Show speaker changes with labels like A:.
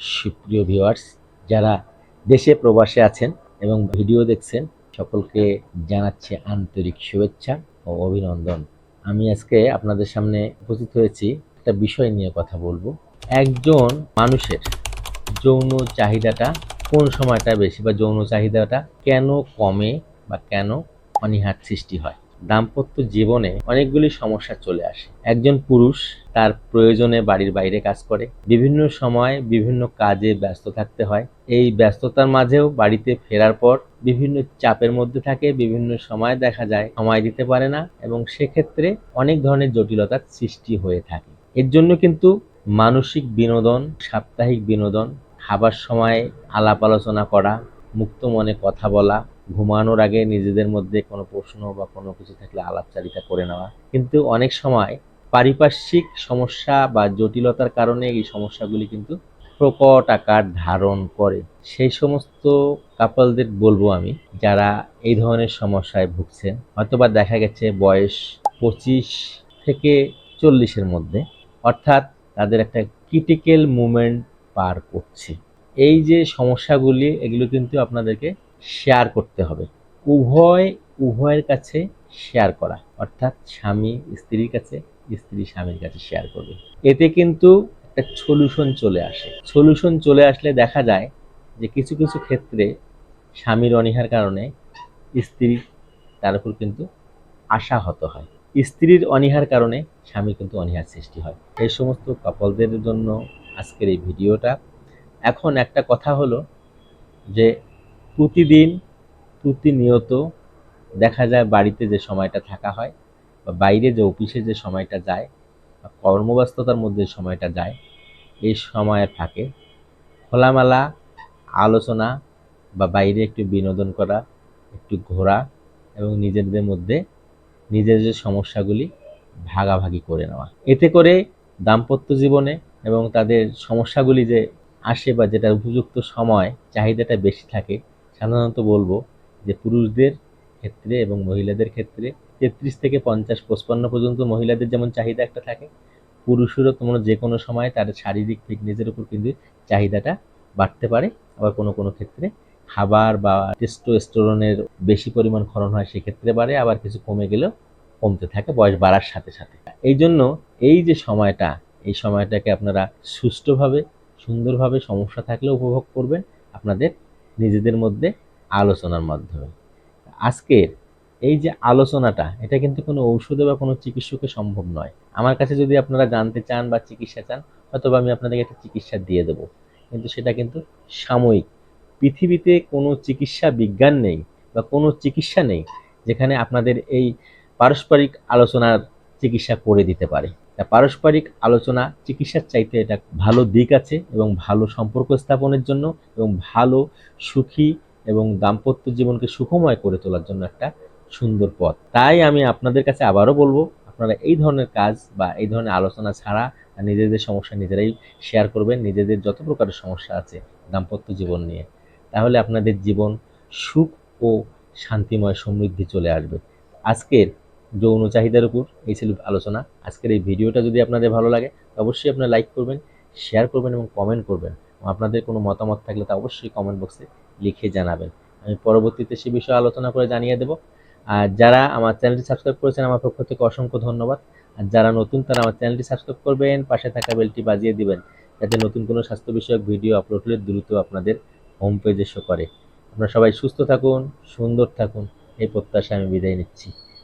A: সুপ্রিয় ভিউয়ার্স যারা দেশে প্রবাসে আছেন এবং ভিডিও দেখছেন, সকলকে জানাচ্ছি আন্তরিক শুভেচ্ছা ও অভিনন্দন। আমি আজকে আপনাদের সামনে উপস্থিত হয়েছি, একটা বিষয় নিয়ে কথা বলব। একজন মানুষের যৌন চাহিদাটা কোন সময়টা বেশি বা যৌন চাহিদাটা কেন কমে বা কেন অনীহার সৃষ্টি হয়? দাম্পত্য জীবনে অনেকগুলি সমস্যা চলে আসে। একজন পুরুষ তার প্রয়োজনে বাড়ির বাইরে কাজ করে, বিভিন্ন সময় বিভিন্ন কাজে ব্যস্ত থাকতে হয়। এই ব্যস্ততার মাঝেও বাড়িতে ফেরার পর বিভিন্ন চাপের মধ্যে থাকে, বিভিন্ন সময় দেখা যায় সময় দিতে পারে না এবং সেক্ষেত্রে অনেক ধরনের জটিলতার সৃষ্টি হয়ে থাকে। এর জন্য কিন্তু মানসিক বিনোদন, সাপ্তাহিক বিনোদন, খাবার সময় আলাপ আলোচনা করা, মুক্ত মনে কথা বলা ঘুমানোর আগে নিজেদের মধ্যে কোনো প্রশ্ন বা কোনো কিছু থাকলে আলাপচারিতা করে নেওয়া। কিন্তু অনেক সময় পারিপার্শ্বিক সমস্যা বা জটিলতার কারণে এই সমস্যাগুলি কিন্তু প্রকট আকার ধারণ করে। সেই সমস্ত কাপলদের বলব আমি, যারা এই ধরনের সমস্যায় ভুগছেন। হয়তোবা দেখা গেছে বয়স পঁচিশ থেকে চল্লিশের মধ্যে। অর্থাৎ তাদের একটা ক্রিটিক্যাল মুমেন্ট পার করছে। এই যে সমস্যাগুলি, এগুলো কিন্তু আপনাদেরকে শেয়ার করতে হবে। উভয়, উভয়ের কাছে শেয়ার করা। অর্থাৎ স্বামী স্ত্রীর কাছে, স্ত্রী স্বামীর কাছে শেয়ার করবে। এতে কিন্তু একটা সলিউশন চলে আসে। সলিউশন চলে আসলে দেখা যায় যে কিছু কিছু ক্ষেত্রে স্বামীর অনীহার কারণে স্ত্রী তার উপর কিন্তু আশাহত হয়। স্ত্রীর অনীহার কারণে স্বামী কিন্তু অনীহার সৃষ্টি হয়। এই সমস্ত কাপলদের জন্য আজকের এই ভিডিওটা এখন একটা কথা হলো যে প্রতিদিন প্রতিনিয়ত দেখা যায় বাড়িতে যে সময়টা থাকা হয় বা বাইরে যে অফিসে যে সময়টা যায় বা কর্মব্যস্ততার মধ্যে সময়টা যায়, এই সময়ের ফাঁকে খোলামেলা আলোচনা বা বাইরে একটু বিনোদন করা, একটু ঘোরা এবং নিজেদের মধ্যে নিজের যে সমস্যাগুলি ভাগাভাগি করে নেওয়া। এতে করে দাম্পত্য জীবনে এবং তাদের সমস্যাগুলি যে আসে বা যেটা উপযুক্ত সময় চাহিদাটা বেশি থাকে, সাধারণত বলব যে পুরুষদের ক্ষেত্রে এবং মহিলাদের ক্ষেত্রে তেত্রিশ থেকে পঞ্চাশ, পঁচপান্ন পর্যন্ত মহিলাদের যেমন চাহিদা একটা থাকে, পুরুষেরও তোমরা যে কোনো সময় তার শারীরিক ফিটনেসের উপর কিন্তু চাহিদাটা বাড়তে পারে। আবার কোনো কোনো ক্ষেত্রে খাবার বা টেস্টোস্টেরনের বেশি পরিমাণ ক্ষরণ হয় সেক্ষেত্রে বাড়ে, আবার কিছু কমে গেলেও কমতে থাকে, বয়স বাড়ার সাথে সাথে। এই জন্য এই যে সময়টা, এই সময়টাকে আপনারা সুষ্ঠুভাবে সুন্দরভাবে সমস্যা থাকলে উপভোগ করবেন আপনাদের নিজেদের মধ্যে আলোচনার মাধ্যমে। আজকের এই যে আলোচনাটা, এটা কিন্তু কোনো ঔষধে বা কোনো চিকিৎসকে সম্ভব নয়। আমার কাছে যদি আপনারা জানতে চান বা চিকিৎসা চান হয়তো আমি আপনাদেরকে একটা চিকিৎসা দিয়ে দেবো। কিন্তু সেটা কিন্তু সাময়িক। পৃথিবীতে কোনো চিকিৎসা বিজ্ঞান নেই বা কোনো চিকিৎসা নেই যেখানে আপনাদের এই পারস্পরিক আলোচনার চিকিৎসা করে দিতে পারে। তা পারস্পরিক আলোচনা, চিকিৎসার চাইতে এটা ভালো দিক আছে এবং ভালো সম্পর্ক স্থাপনের জন্য এবং ভালো সুখী এবং দাম্পত্য জীবনকে সুখময় করে তোলার জন্য একটা সুন্দর পথ। তাই আমি আপনাদের কাছে আবারও বলব, আপনারা এই ধরনের কাজ বা এই ধরনের আলোচনা ছাড়া নিজেদের সমস্যা নিজেরাই শেয়ার করবেন। নিজেদের যত প্রকারের সমস্যা আছে দাম্পত্য জীবন নিয়ে, তাহলে আপনাদের জীবন সুখ ও শান্তিময় সমৃদ্ধি চলে আসবে। আজকের যৌন চাহিদার উপর। এই ছিল আলোচনা। আজকের এই ভিডিওটা যদি আপনাদের ভালো লাগে, অবশ্যই আপনারা লাইক করবেন শেয়ার করবেন এবং কমেন্ট করবেন। আপনাদের কোনো মতামত থাকলে তা অবশ্যই কমেন্ট বক্সে লিখে জানাবেন। আমি পরবর্তীতে সে বিষয়ে আলোচনা করে জানিয়ে দেবো। আর যারা আমার চ্যানেলটি সাবস্ক্রাইব করেছেন, আমার পক্ষ থেকে অসংখ্য ধন্যবাদ। আর যারা নতুন, তারা আমার চ্যানেলটি সাবস্ক্রাইব করবেন, পাশে থাকা বেলটি বাজিয়ে দিবেন, যাতে নতুন কোনো স্বাস্থ্য বিষয়ক ভিডিও আপলোড হলে দ্রুত আপনাদের হোম পেজে শো করে। আপনারা সবাই সুস্থ থাকুন, সুন্দর থাকুন, এই প্রত্যাশা আমি বিদায় নিচ্ছি।